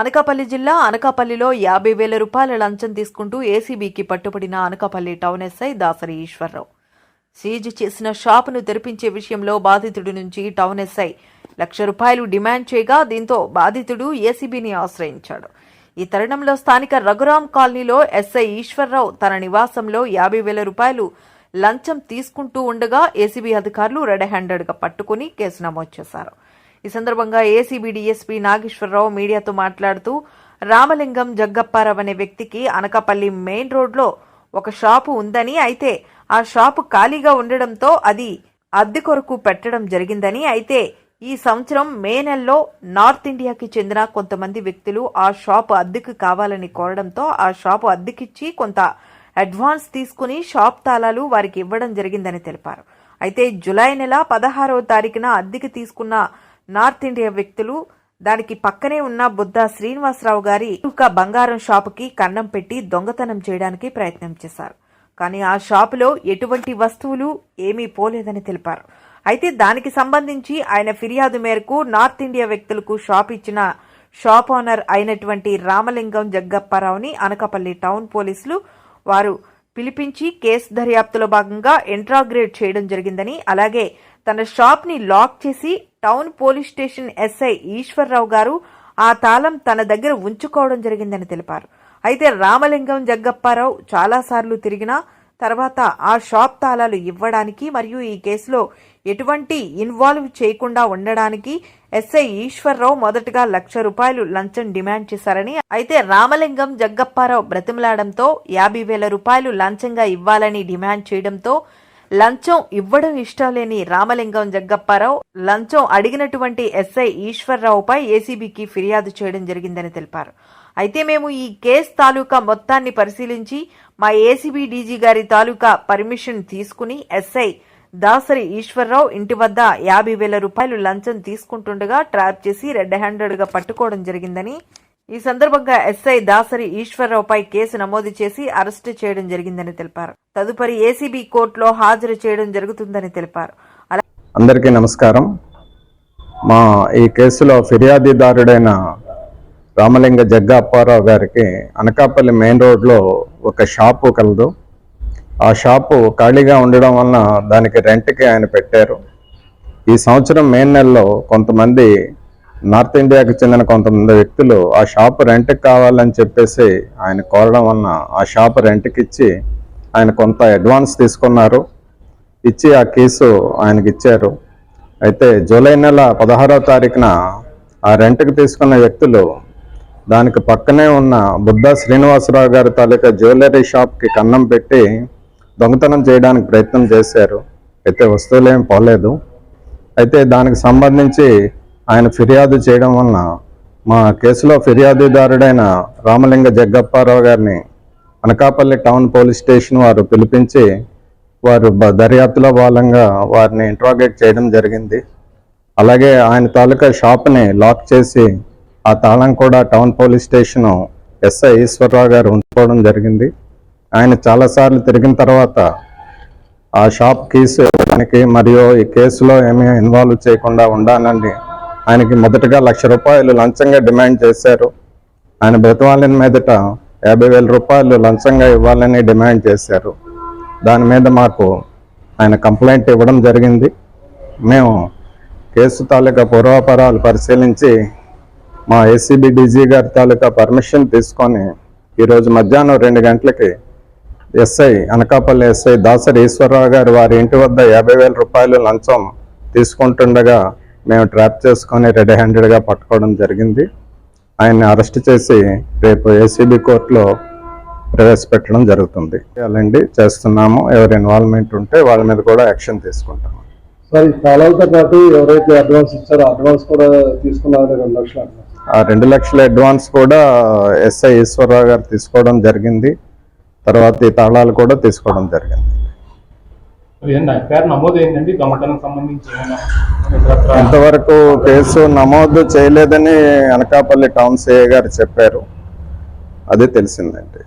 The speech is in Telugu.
అనకాపల్లి జిల్లా అనకాపల్లిలో యాభై వేల రూపాయల లంచం తీసుకుంటూ ఏసీబీకి పట్టుబడిన Anakapalli town SI Dasari Eswararao. Seize చేసిన షాపును తెరిపించే విషయంలో బాధితుడి నుంచి టౌన్ ఎస్ఐ లక్ష రూపాయలు డిమాండ్ చేయగా దీంతో బాధితుడు ఏసీబీని ఆశ్రయించాడు. ఈ తరుణంలో స్థానిక రఘురాం కాలనీలో ఎస్ఐ ఈశ్వరరావు తన నివాసంలో యాభై వేల రూపాయలు లంచం తీసుకుంటూ ఉండగా ఏసీబీ అధికారులు రెడ్ హ్యాండెడ్గా పట్టుకుని కేసు నమోదు చేశారు. ఈ సందర్భంగా ఏసీబీ డీఎస్పీ నాగేశ్వరరావు మీడియాతో మాట్లాడుతూ రామలింగం జగ్గప్పారావు అనే వ్యక్తికి అనకాపల్లి మెయిన్ రోడ్లో ఒక షాపు ఉందని అయితే ఆ షాపు ఖాళీగా ఉండడంతో అది అద్దె కొరకు పెట్టడం జరిగిందని అయితే ఈ సంవత్సరం మే నెలలో నార్త్ ఇండియాకి చెందిన కొంతమంది వ్యక్తులు ఆ షాపు అద్దెకు కావాలని కోరడంతో ఆ షాపు అద్దెకిచ్చి కొంత అడ్వాన్స్ తీసుకుని షాప్ తాళాలు వారికి ఇవ్వడం జరిగిందని తెలిపారు. అయితే జులై నెల పదహారవ తారీఖున అద్దెకి తీసుకున్న నార్త్ ఇండియా వ్యక్తులు దానికి పక్కనే ఉన్న బుద్ధ శ్రీనివాసరావు గారి ఒక బంగారం షాపుకి కన్నం పెట్టి దొంగతనం చేయడానికి ప్రయత్నం చేశారు. కానీ ఆ షాపులో ఎటువంటి వస్తువులు ఏమీ పోలేదని తెలిపారు. అయితే దానికి సంబంధించి ఆయన ఫిర్యాదు మేరకు నార్త్ ఇండియా వ్యక్తులకు షాప్ ఇచ్చిన షాప్ ఓనర్ అయినటువంటి రామలింగం జగ్గప్పారావుని అనకాపల్లి టౌన్ పోలీసులు వారు పిలిపించి కేసు దర్యాప్తులో భాగంగా ఇంట్రాగ్రేట్ చేయడం జరిగిందని అలాగే తన షాప్ని లాక్ చేసి town police station SI Eswarrao garu ఆ తాళం తన దగ్గర ఉంచుకోవడం జరిగిందని తెలిపారు. అయితే రామలింగం జగ్గప్పారావు చాలాసార్లు తిరిగినా తర్వాత ఆ షాప్ తాళాలు ఇవ్వడానికి మరియు ఈ కేసులో ఎటువంటి ఇన్వాల్వ్ చేయకుండా ఉండడానికి ఎస్ఐ ఈశ్వర్రావు మొదటగా లక్ష రూపాయలు లంచం డిమాండ్ చేశారని అయితే రామలింగం జగ్గప్పారావు బ్రతిమలాడంతో యాభై వేల రూపాయలు లంచంగా ఇవ్వాలని డిమాండ్ చేయడంతో లంచం ఇవ్వడం ఇష్టం లేని రామలింగం జగ్గప్పారావు లంచం అడిగినటువంటి ఎస్ఐ ఈశ్వర్రావుపై ఏసీబీకి ఫిర్యాదు చేయడం జరిగిందని తెలిపారు. అయితే మేము ఈ కేసు తాలూకా మొత్తాన్ని పరిశీలించి మా ఏసీబీ డీజీ గారి తాలూకా పర్మిషన్ తీసుకుని ఎస్ఐ దాసరి ఈశ్వర్రావు ఇంటి వద్ద యాభై వేల రూపాయలు లంచం తీసుకుంటుండగా ట్రాప్ చేసి రెడ్ హ్యాండెడ్గా పట్టుకోవడం జరిగిందని ఈ సందర్భంగా ఎస్ఐ దాసరి ఈశ్వరరావుపై కేసు నమోదు చేసి అరెస్టు చేయడం జరిగిందని తెలిపారు. తదుపరి ఏసీబీ కోర్టులో హాజరు చేయడం జరుగుతుందని తెలిపారు. అందరికీ నమస్కారం. మా ఈ కేసులో ఫిర్యాదుదారుడైన రామలింగ జగ్గ అప్పారావు గారికి అనకాపల్లి మెయిన్ రోడ్లో ఒక షాపు కలదు. ఆ షాపు ఖాళీగా ఉండడం వలన దానికి రెంట్కి ఆయన పెట్టారు. ఈ సంవత్సరం మే నెలలో కొంతమంది నార్త్ ఇండియాకి చెందిన కొంతమంది వ్యక్తులు ఆ షాప్ రెంట్కి కావాలని చెప్పేసి ఆయన కోరడం వలన ఆ షాప్ రెంట్కి ఇచ్చి ఆయన కొంత అడ్వాన్స్ తీసుకున్నారు. ఇచ్చి ఆ కేసు ఆయనకి ఇచ్చారు. అయితే జూలై నెల పదహారవ తారీఖున ఆ రెంట్కి తీసుకున్న వ్యక్తులు దానికి పక్కనే ఉన్న బుద్ధ శ్రీనివాసరావు గారి తాలూకా జ్యువెలరీ షాప్కి కన్నం పెట్టి దొంగతనం చేయడానికి ప్రయత్నం చేశారు. అయితే వస్తువులు ఏం పోలేదు. అయితే దానికి సంబంధించి ఆయన ఫిర్యాదు చేయడం వలన మా కేసులో ఫిర్యాదుదారుడైన రామలింగ జగ్గప్పారావు గారిని అనకాపల్లి టౌన్ పోలీస్ స్టేషన్ వారు పిలిపించి వారు దర్యాప్తులో భాగంగా వారిని ఇంట్రాగేట్ చేయడం జరిగింది. అలాగే ఆయన తాలూకా షాప్ని లాక్ చేసి ఆ తాళం కూడా town police station SI Eswararao garu ఉంచుకోవడం జరిగింది. ఆయన చాలాసార్లు తిరిగిన తర్వాత ఆ షాప్ కీస్ ఇవ్వడానికి మరియు ఈ కేసులో ఏమీ ఇన్వాల్వ్ చేయకుండా ఉండాలని ఆయనకి మొదటగా లక్ష రూపాయలు లంచంగా డిమాండ్ చేశారు. ఆయన బ్రతవాలిన మీదట యాభై వేల రూపాయలు లంచంగా ఇవ్వాలని డిమాండ్ చేశారు. దాని మీద మాకు ఆయన కంప్లైంట్ ఇవ్వడం జరిగింది. మేము కేసు తాలూకా పూర్వాపరాలు పరిశీలించి మా ఏసీబీ డీజీ గారి తాలూకా పర్మిషన్ తీసుకొని ఈరోజు మధ్యాహ్నం రెండు గంటలకి ఎస్ఐ అనకాపల్లి ఎస్ఐ దాసరి ఈశ్వరరావు గారు వారి ఇంటి వద్ద యాభై వేల రూపాయలు లంచం తీసుకుంటుండగా మేము ట్రాప్ చేసుకొని రెడీ హ్యాండెడ్గా పట్టుకోవడం జరిగింది. ఆయన్ని అరెస్ట్ చేసి రేపు ఏసీబీ కోర్టులో ప్రవేశపెట్టడం జరుగుతుంది. అలాండి చేస్తున్నాము. ఎవరి ఇన్వాల్వ్మెంట్ ఉంటే వాళ్ళ మీద కూడా యాక్షన్ తీసుకుంటాము. సార్ ఈ తాళాలతో పాటు ఎవరైతే అడ్వాన్స్ ఇచ్చారో అడ్వాన్స్ కూడా తీసుకున్నారని రెండు లక్షలు ఆ రెండు లక్షల అడ్వాన్స్ కూడా ఎస్ఐ ఈశ్వరరావు గారు తీసుకోవడం జరిగింది. తర్వాత ఈ తాళాలు కూడా తీసుకోవడం జరిగింది. పేరు నమోదు దొంగతనం సంబంధించి ఇంతవరకు కేసు నమోదు చేయలేదని అనకాపల్లి టౌన్ సిఐ గారు చెప్పారు. అది తెలిసిందండి.